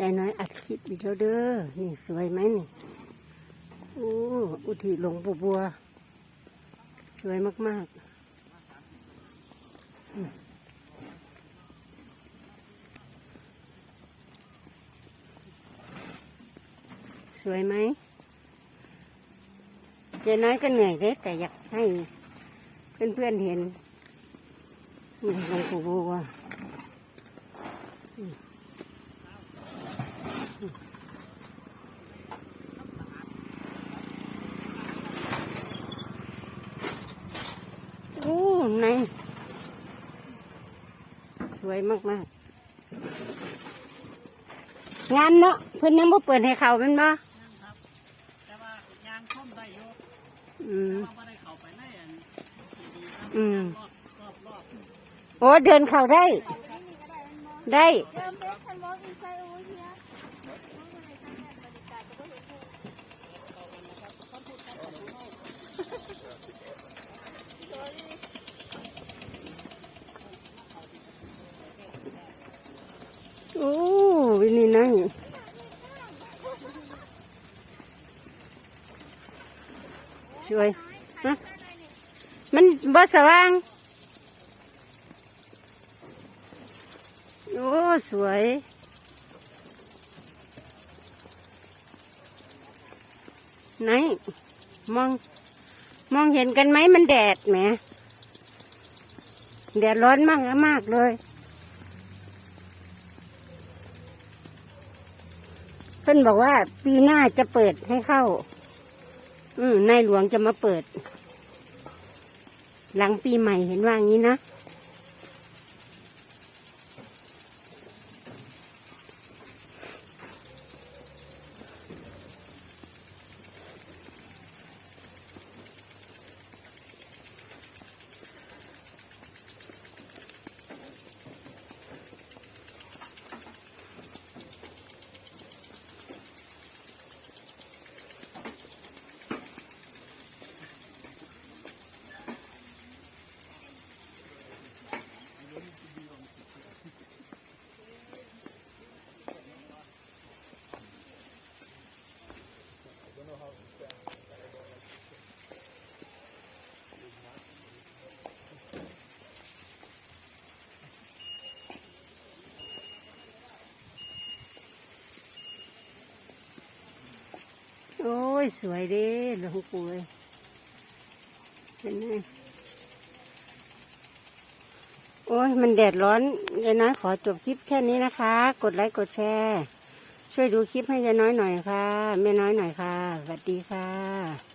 ยายน้อยอัดคลิปอีกแล้วเด้อ นี่สวยไหมนี่โอ้อุทิหลงปูบัว สวยมากๆ สวยไหมยายน้อยก็เหนื่อยเลยแต่อยากให้เพื่อนๆเห็นนี่หลวงปู่บัว โอ้ในสวยมากมากๆงามเนาะเพิ่นยังบ่เปิดให้เขาเป็นบ่แต่ว่ายางท่อมได้อยู่อืมแต่ว่าไม่ได้เข้าไปในอันดีๆครับอืมรอบรอบรอบโอ้เดินเข้าได้ ได้ Um, they can walk inside over here. โอ้วินี่นั่งสวยฮะมันบ่สว่าง โอ้ สวยไหนมอง มองเห็นกันไหมมันแดดแหมแดดร้อนมากมากเลย เพิ่นบอกว่า ปีหน้าจะเปิดให้เข้า อืมนายหลวงจะมาเปิด หลังปีใหม่เห็นว่างี้นะ โอ้ย สวยเด้หลวงปู่เลยเห็นไหมโอ้ย มันแดดร้อนยายน้อยขอจบคลิปแค่นี้นะคะ กดไลค์กดแชร์ ช่วยดูคลิปให้ยายน้อยหน่อยค่ะแม่น้อยหน่อยค่ะสวัสดีค่ะ